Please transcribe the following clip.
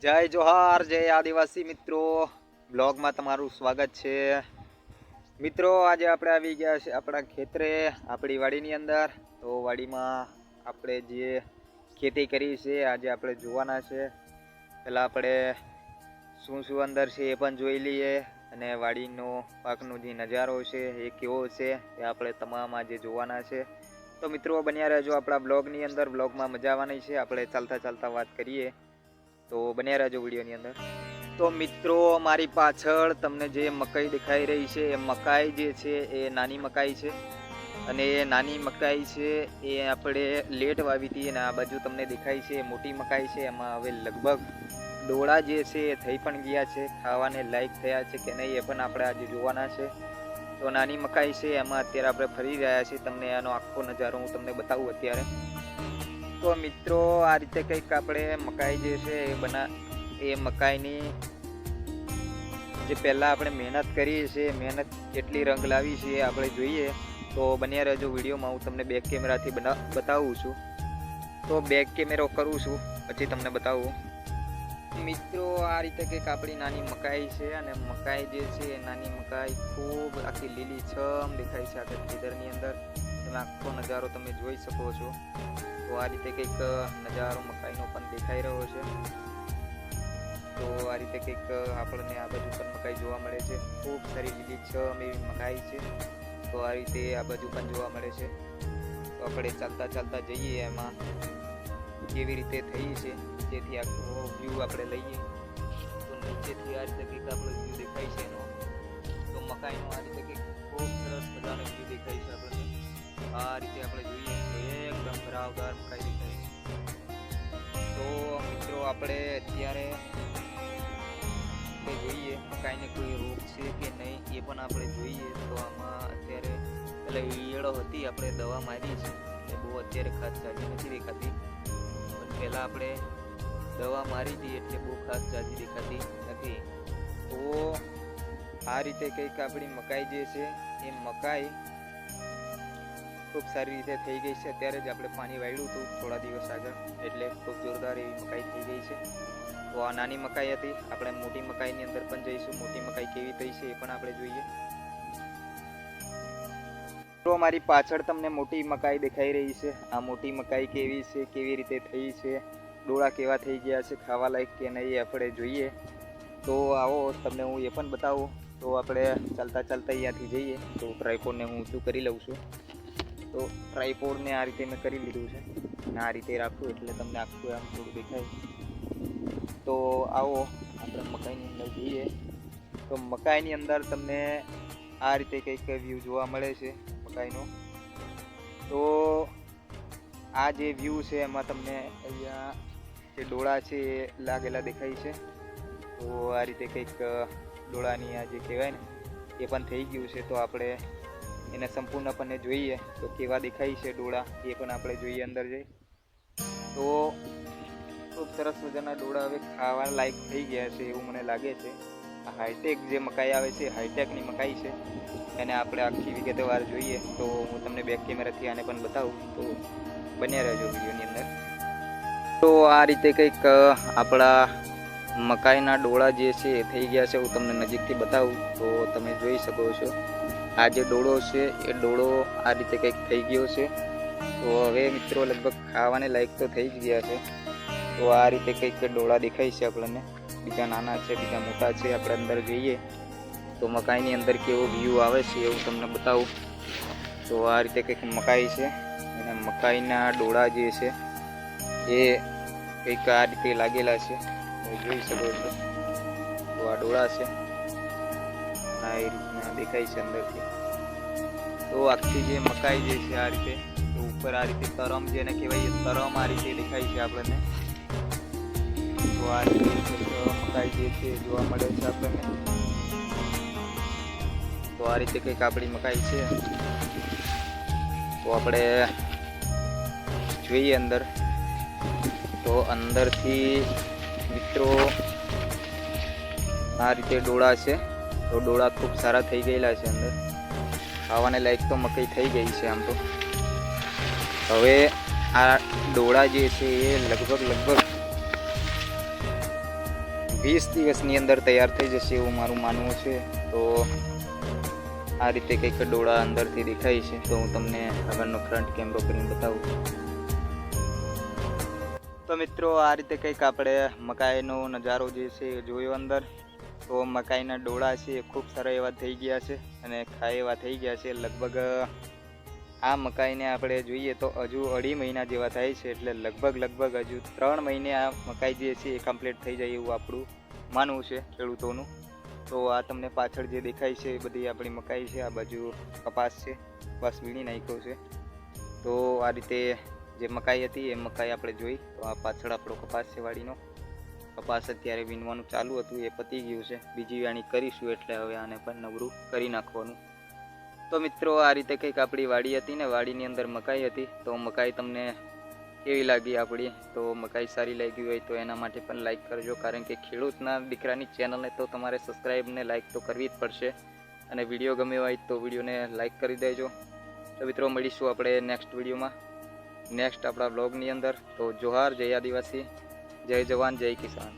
જય જોહાર, જય આદિવાસી મિત્રો. બ્લોગમાં તમારું સ્વાગત છે. મિત્રો, આજે આપણે આવી ગયા છે આપણા ખેતરે, આપણી વાડીની અંદર. તો વાડીમાં આપણે જે ખેતી કરી છે, આજે આપણે જોવાના છે. પહેલાં આપણે શું શું અંદર છે એ પણ જોઈ લઈએ અને વાડીનો પાકનો જે નજારો છે એ કેવો છે એ આપણે તમામ આજે જોવાના છે. તો મિત્રો, બન્યા રહેજો આપણા બ્લોગની અંદર. બ્લોગમાં મજા આવવાની છે. આપણે ચાલતા ચાલતા વાત કરીએ. તો બને રહેજો વિડીયોની અંદર. તો મિત્રો મારી પાછળ તમને જે મકાઈ દેખાઈ રહી છે, એ મકાઈ જે છે, એ નાની મકાઈ છે. અને એ નાની મકાઈ છે, એ આપણે લેટ વાવી હતી અને આ બાજુ તમને દેખાય છે મોટી મકાઈ છે. એમાં હવે લગભગ ડોળા જે છે, એ થઈ પણ ગયા છે. ખાવાને લાયક થયા છે કે નહીં એ પણ આપણે આજે જોવાના છે. તો નાની મકાઈ છે, એમાં અત્યારે આપણે ફરી રહ્યા છીએ. તમને એનો આખો નજારો હું તમને બતાવું અત્યારે. તો મિત્રો, આ રીતે કંઈક આપણે મકાઈ જે છે એ બના, એ મકાઈની જે પહેલાં આપણે મહેનત કરીએ છીએ, મહેનત કેટલી રંગ લાવી છે આપણે જોઈએ. તો બન્યા રહેજો વિડીયોમાં, હું તમને બેક કેમેરાથી બના, બતાવું છું. તો બેક કેમેરો કરું છું, પછી તમને બતાવું. મિત્રો, આ રીતે કંઈક આપણી નાની મકાઈ છે અને મકાઈ જે છે એ નાની મકાઈ ખૂબ આખી લીલી છમ દેખાય છે આખા ખેતરની અંદર. તમે આખો નજારો તમે જોઈ શકો છો. તો આ રીતે કંઈક નજારો મકાઈનો પણ દેખાઈ રહ્યો છે. તો આ રીતે કંઈક આપણને આ બાજુ પણ મકાઈ જોવા મળે છે. ખૂબ સારી લીલી છ એવી મકાઈ છે. તો આ રીતે આ બાજુ પણ જોવા મળે છે. તો આપણે ચાલતા ચાલતા જઈએ એમાં. કેવી રીતે થઈ છે, જેથી આખો વ્યૂ આપણે લઈએ. તો નીચેથી આ રીતે કંઈક આપણો વ્યૂ દેખાય છે એનો. તો મકાઈનો આ રીતે કંઈક ખૂબ સરસ મજાનો વ્યૂ દેખાય છે આપણને. આ રીતે આપણે જોઈએ એકદમ ભરાવદાર દેખાય છે. તો મિત્રો આપણે અત્યારે તે જોઈએ મકાઈને કોઈ રોગ છે કે નહીં એ પણ આપણે જોઈએ. તો આમાં અત્યારે એટલે ઈયળો હતી, આપણે દવા મારી છે. એટલે બહુ અત્યારે ખાસ જાજી નથી દેખાતી. પણ પહેલાં આપણે દવા મારી હતી એટલે બહુ ખાસ જાજી દેખાતી નથી. તો આ રીતે કંઈક આપણી મકાઈ જે છે, એ મકાઈ ખૂબ સારી રીતે થઈ ગઈ છે. અત્યારે જ આપણે પાણી વાળ્યું હતું થોડા દિવસ આગળ. એટલે ખૂબ જોરદાર એવી મકાઈ થઈ ગઈ છે. તો આ નાની મકાઈ હતી. આપણે મોટી મકાઈની અંદર પણ જઈશું. મોટી મકાઈ કેવી થઈ છે એ પણ આપણે જોઈએ. તો મારી પાછળ તમને મોટી મકાઈ દેખાઈ રહી છે. આ મોટી મકાઈ કેવી છે? કેવી રીતે થઈ છે? ડોળા કેવા થઈ ગયા છે? ખાવા લાયક કે નહીં આપણે જોઈએ. તો આવો, તમને હું એ પણ બતાવું. તો આપણે ચાલતા ચાલતા અહીંયાથી જઈએ. તો ટ્રાયફોનને હું ઊંચું કરી લઉં છું. તો ટ્રાયપોડને આ રીતે મેં કરી લીધું છે. અને આ રીતે રાખું એટલે તમને આખું આમ થોડું દેખાય. તો આવો, આપણે મકાઈની અંદર જઈએ. તો મકાઈની અંદર તમને આ રીતે કંઈક વ્યૂ જોવા મળે છે મકાઈનો. તો આ જે વ્યૂ છે એમાં તમને અહીંયા જે ડોળા છે એ લાગેલા દેખાય છે. તો આ રીતે કંઈક ડોળાની આ જે કહેવાય ને, એ પણ થઈ ગયું છે. તો આપણે એને સંપૂર્ણપણે જોઈએ. તો કેવા દેખાય છે ડોળા? એ પણ આપણે જોઈએ અંદર જઈ. તો ખૂબ સરસ મજાના ડોળા હવે ખાવા લાયક થઈ ગયા છે એવું મને લાગે છે. આ હાઈટેક જે મકાઈ આવે છે, હાઈટેકની મકાઈ છે, એને આપણે આખી વિગતે વાર જોઈએ. તો હું તમને બેક કેમેરાથી આને પણ બતાવું. તો બન્યા રહેજો વિડીયોની અંદર. તો આ રીતે કંઈક આપણા મકાઈના ડોળા જે છે એ થઈ ગયા છે, હું તમને નજીકથી બતાવું. તો તમે જોઈ શકો છો. આ જે ડોળો છે, એ ડોળો આ રીતે કંઈક થઈ ગયો છે. તો હવે મિત્રો લગભગ ખાવાને લાયક તો થઈ જ ગયા છે. તો આ રીતે કંઈક ડોળા દેખાય છે આપણને. બીજા નાના છે, બીજા મોટા છે, આપણે અંદર જોઈએ. તો મકાઈની અંદર કેવો વ્યૂ આવે છે એવું તમને બતાવું. તો આ રીતે કંઈક મકાઈ છે. અને મકાઈના ડોળા જે છે, એ કંઈક આ રીતે લાગેલા છે. જોઈ શકો છો. તો આ ડોળા છે. આ રીતના દેખાય છે અંદરથી. તો આખી જે મકાઈ જે છે આ રીતે ઉપર આ રીતે તરમ જેને કહેવાય તરમ આ રીતે દેખાય છે આપણને. તો આ રીતે મકાઈ જે છે જોવા મળે છે આપણને. તો આ રીતે કંઈક આપણી મકાઈ છે. તો આપણે જોઈએ અંદર. તો અંદરથી મિત્રો આ રીતે ડોળા છે. તો ડોળા ખૂબ સારા થઈ ગયેલા છે અંદર. ખાવાને લાયક તો મકાઈ થઈ ગઈ છે આમ તો. હવે આ ડોળા જે છે એ લગભગ લગભગ વીસ દિવસની અંદર તૈયાર થઈ જશે એવું મારું માનવું છે. તો આ રીતે કંઈક ડોળા અંદરથી દેખાય છે. તો હું તમને આગળનો ફ્રન્ટ કેમેરો કરીને બતાવું. તો મિત્રો, આ રીતે કંઈક આપણે મકાઈનો નજારો જે છે જોયો અંદર. તો મકાઈના ડોળા છે એ ખૂબ સારા એવા થઈ ગયા છે અને ખાય એવા થઈ ગયા છે. લગભગ આ મકાઈને આપણે જોઈએ તો હજુ અઢી મહિના જેવા થાય છે, એટલે લગભગ લગભગ હજુ ત્રણ મહિને આ મકાઈ જે છે એ કમ્પ્લીટ થઈ જાય એવું આપણું માનવું છે ખેડૂતોનું. તો આ તમને પાછળ જે દેખાય છે એ બધી આપણી મકાઈ છે, આ બાજુ કપાસ છે બસ વીણી નાખ્યો છે. તો આ રીતે જે મકાઈ હતી એ મકાઈ આપણે જોઈ, તો આ પાછળ આપણો કપાસ છે વાડીનો. કપાસ અત્યારે વીણવાનું ચાલુ હતું, એ પતી ગયું છે. બીજી વાણી કરીશું એટલે હવે આને પણ નવરું કરી નાખવાનું. તો મિત્રો, આ રીતે કંઈક આપણી વાડી હતી ને, વાડીની અંદર મકાઈ હતી, તો મકાઈ તમને કેવી લાગી આપણી? તો મકાઈ સારી લાગી હોય તો એના માટે પણ લાઈક કરજો, કારણ કે ખેડૂતના દીકરાની ચેનલને તો તમારે સબસ્ક્રાઈબ ને લાઈક તો કરવી જ પડશે. અને વીડિયો ગમ્યો હોય તો વિડીયોને લાઈક કરી દેજો. તો મિત્રો, મળીશું આપણે નેક્સ્ટ વિડીયોમાં નેક્સ્ટ આપણા બ્લોગની અંદર. તો જોહાર, જય આદિવાસી. જય જવાન જય કિસાન